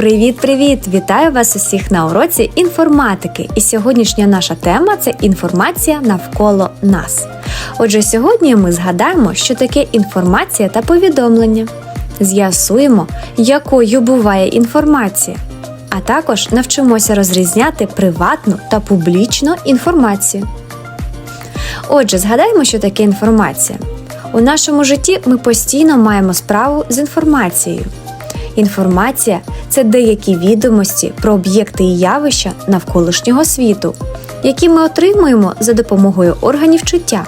Привіт-привіт! Вітаю вас усіх на уроці інформатики. І сьогоднішня наша тема це інформація навколо нас. Отже, сьогодні ми згадаємо, що таке інформація та повідомлення. З'ясуємо, якою буває інформація, а також навчимося розрізняти приватну та публічну інформацію. Отже, згадаємо, що таке інформація. У нашому житті ми постійно маємо справу з інформацією. Інформація це деякі відомості про об'єкти і явища навколишнього світу, які ми отримуємо за допомогою органів чуття.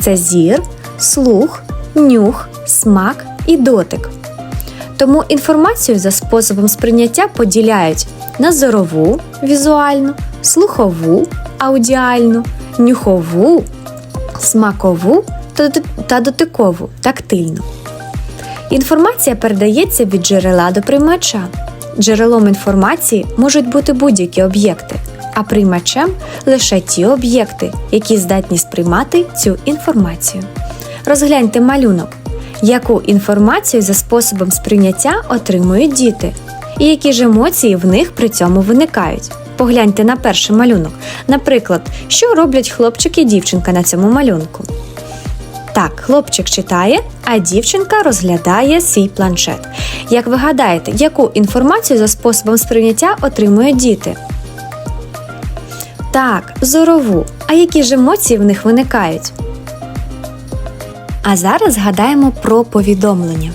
Це зір, слух, нюх, смак і дотик. Тому інформацію за способом сприйняття поділяють на зорову візуальну, слухову аудіальну, нюхову, смакову та дотикову тактильну. Інформація передається від джерела до приймача. Джерелом інформації можуть бути будь-які об'єкти, а приймачем лише ті об'єкти, які здатні сприймати цю інформацію. Розгляньте малюнок, яку інформацію за способом сприйняття отримують діти, і які ж емоції в них при цьому виникають. Погляньте на перший малюнок. Наприклад, що роблять хлопчик і дівчинка на цьому малюнку. Так, хлопчик читає, а дівчинка розглядає свій планшет. Як ви гадаєте, яку інформацію за способом сприйняття отримують діти? Так, зорову. А які ж емоції в них виникають? А зараз згадаємо про повідомлення.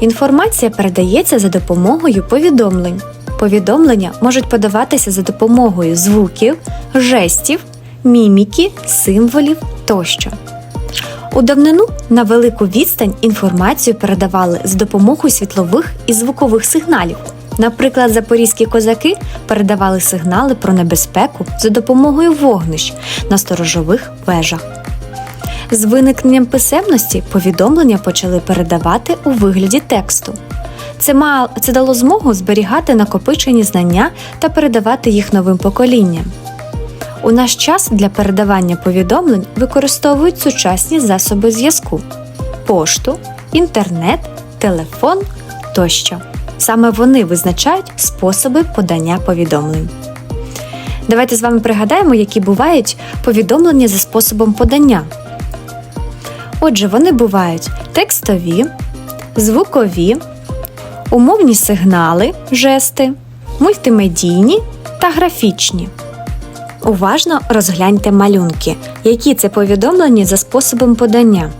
Інформація передається за допомогою повідомлень. Повідомлення можуть подаватися за допомогою звуків, жестів, міміки, символів тощо. У давнину на велику відстань інформацію передавали з допомогою світлових і звукових сигналів. Наприклад, запорізькі козаки передавали сигнали про небезпеку за допомогою вогнищ на сторожових вежах. З виникненням писемності повідомлення почали передавати у вигляді тексту. Це, ма- це дало змогу зберігати накопичені знання та передавати їх новим поколінням. У наш час для передавання повідомлень використовують сучасні засоби зв'язку: пошту, інтернет, телефон тощо. Саме вони визначають способи подання повідомлень. Давайте з вами пригадаємо, які бувають повідомлення за способом подання. Отже, вони бувають текстові, звукові, умовні сигнали, жести, мультимедійні та графічні. Уважно розгляньте малюнки, які це повідомлення за способом подання.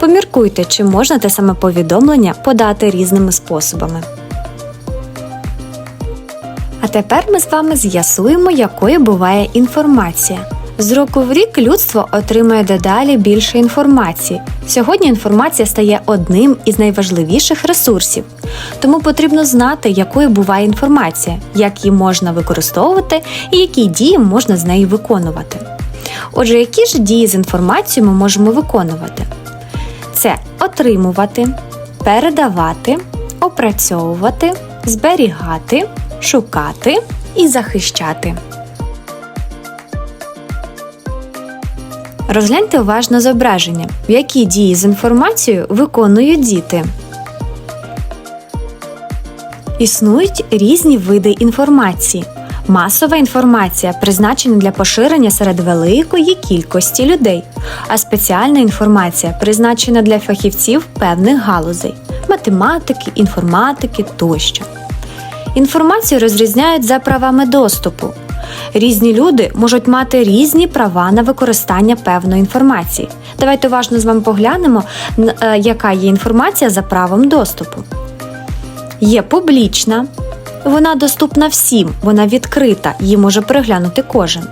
Поміркуйте, чи можна те саме повідомлення подати різними способами. А тепер ми з вами з'ясуємо, якою буває інформація. З року в рік людство отримує дедалі більше інформації. Сьогодні інформація стає одним із найважливіших ресурсів, тому потрібно знати, якою буває інформація, як її можна використовувати і які дії можна з нею виконувати. Отже, які ж дії з інформацією ми можемо виконувати? Це отримувати, передавати, опрацьовувати, зберігати, шукати і захищати. Розгляньте уважно зображення, які дії з інформацією виконують діти. Існують різні види інформації. Масова інформація призначена для поширення серед великої кількості людей, а спеціальна інформація призначена для фахівців певних галузей математики, інформатики тощо. Інформацію розрізняють за правами доступу. Різні люди можуть мати різні права на використання певної інформації. Давайте уважно з вами поглянемо, е, яка є інформація за правом доступу. Є публічна, вона доступна всім, вона відкрита, її може переглянути кожен.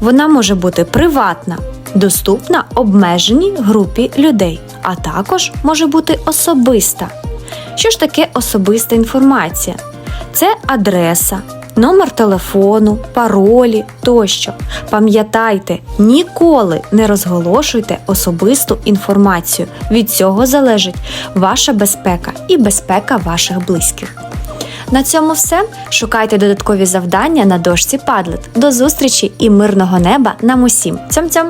Вона може бути приватна, доступна обмеженій групі людей, а також може бути особиста. Що ж таке особиста інформація? Це адреса, номер телефону, паролі тощо. Пам'ятайте, ніколи не розголошуйте особисту інформацію. Від цього залежить ваша безпека і безпека ваших близьких. На цьому все. Шукайте додаткові завдання на дошці Padlet. До зустрічі і мирного неба нам усім. Цьом-цьом!